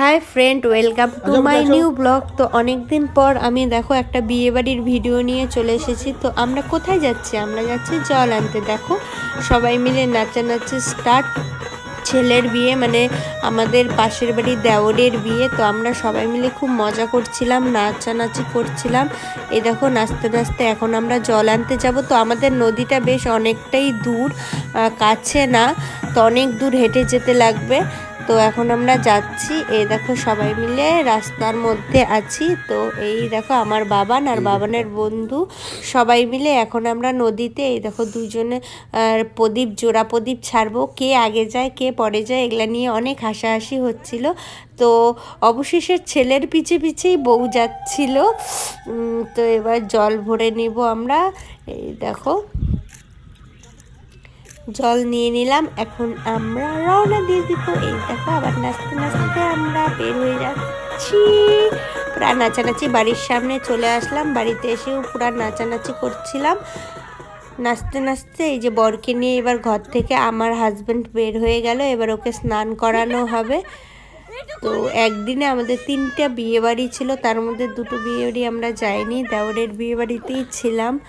Hi friend welcome to my new blog তো অনেক দিন পর আমি দেখো একটা বিয়ে বাড়ির ভিডিও নিয়ে চলে এসেছি। তো আমরা কোথায় যাচ্ছি? আমরা যাচ্ছি জল আনতে। দেখো সবাই মিলে নাচানাচি স্টার্ট ছেলের বিয়ে মানে আমাদের পাশের বাড়ির দেওরের বিয়ে। তো আমরা সবাই মিলে খুব মজা করছিলাম নাচানাচি করছিলাম। এই দেখো নাচতে নাচতে এখন আমরা জল আনতে যাব। তো আমাদের নদীটা বেশ অনেকটাই দূর কাছে না তো অনেক দূর হেঁটে যেতে লাগবে। তো এখন আমরা যাচ্ছি, এই দেখো সবাই মিলে রাস্তার মধ্যে আছি। তো এই দেখো আমার বাবান আর বাবানের বন্ধু সবাই মিলে এখন আমরা নদীতে, এই দেখো দুজনে প্রদীপ, জোড়া প্রদীপ ছাড়বো। কে আগে যায়, কে পরে যায়, এগুলা নিয়ে অনেক হাসাহাসি হচ্ছিল। তো অবশেষে ছেলের পিছে পিছেই বউ যাচ্ছিল। তো এবার জল ভরে নিব আমরা। এই দেখো জল নিয়ে নিলাম। এখন আমরা রওনা দিয়ে দিব। এই দেখো, আবার নাচতে নাচতে আমরা বের হয়ে যাচ্ছি। পুরা নাচানাচি বাড়ির সামনে চলে আসলাম। বাড়িতে এসেও পুরা নাচানাচি করছিলাম। নাচতে নাচতে এই যে বরকে নিয়ে এবার ঘর থেকে আমার হাজব্যান্ড বের হয়ে গেল। এবার ওকে স্নান করানো হবে। তো একদিনে আমাদের তিনটা বিয়ে বাড়ি ছিল। তার মধ্যে দুটো বিয়ে বাড়ি আমরা যাইনি। দেওরের বিয়ে বাড়িতেই ছিলাম।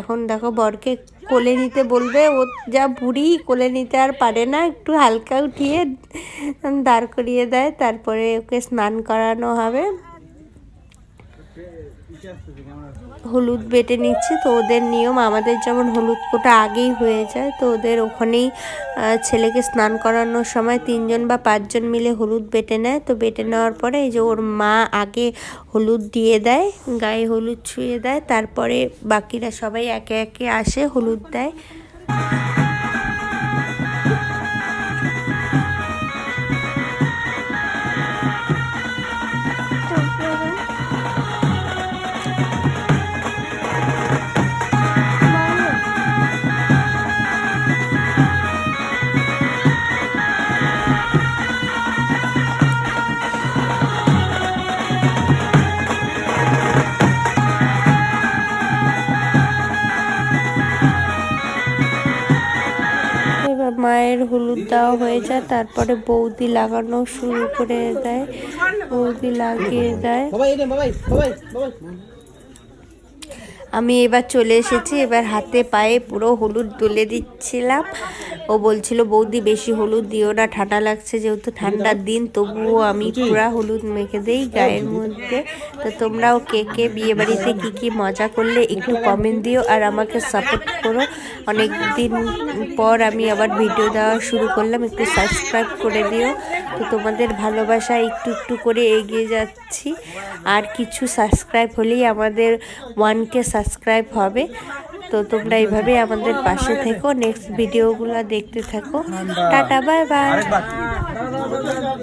এখন দেখো বরকে কোলে নিতে বলবে, ও যা বুড়ি, কোলে নিতে আর পারে না, একটু হালকা উঠিয়ে দাঁড় করিয়ে দেয়, তারপরে ওকে স্নান করানো হবে। হলুদ বেটে নিচ্ছে, তো ওদের নিয়ম আমাদের যেমন হলুদ কোটা আগেই হয়ে যায়, তো ওদের ওখানেই ছেলেকে স্নান করানোর সময় তিনজন বা পাঁচজন মিলে হলুদ বেটে নেয়, তো বেটে নেওয়ার পরে এই যে ওর মা আগে হলুদ দিয়ে দেয়, গায়ে হলুদ ছুঁয়ে দেয়, তারপরে বাকিরা সবাই একে একে আসে হলুদ দেয়। মায়ের হলুদ দেওয়া হয়ে যায় তারপরে বৌদি লাগানো শুরু করে দেয় বৌদি লাগিয়ে দেয়। আমি এবার চলে এসেছি এবার হাতে পায়ে পুরো হলুদ তুলে দিচ্ছিলাম। ও বলছিল বৌদি বেশি হলুদ দিও না ঠান্ডা লাগছে যেহেতু ঠান্ডার দিন তবুও আমি পুরা হলুদ মেখে দেই গায়ের মধ্যে। তো তোমরাও কে কে বিয়ে বাড়িতে কী কী মজা করলে একটু কমেন্ট দিও আর আমাকে সাপোর্ট করো। অনেক দিন পর আমি আবার ভিডিও দেওয়া শুরু করলাম একটু সাবস্ক্রাইব করে দিও। তো তোমাদের ভালোবাসা একটু একটু করে এগিয়ে যাচ্ছি। আর কিছু সাবস্ক্রাইব হলেই আমাদের ওয়ানকে সাবস্ক্রাইব হবে। তো তোমরা এইভাবে আমাদের পাশে থেকো। নেক্সট ভিডিওগুলো দেখতে থাকো। Tata bye bye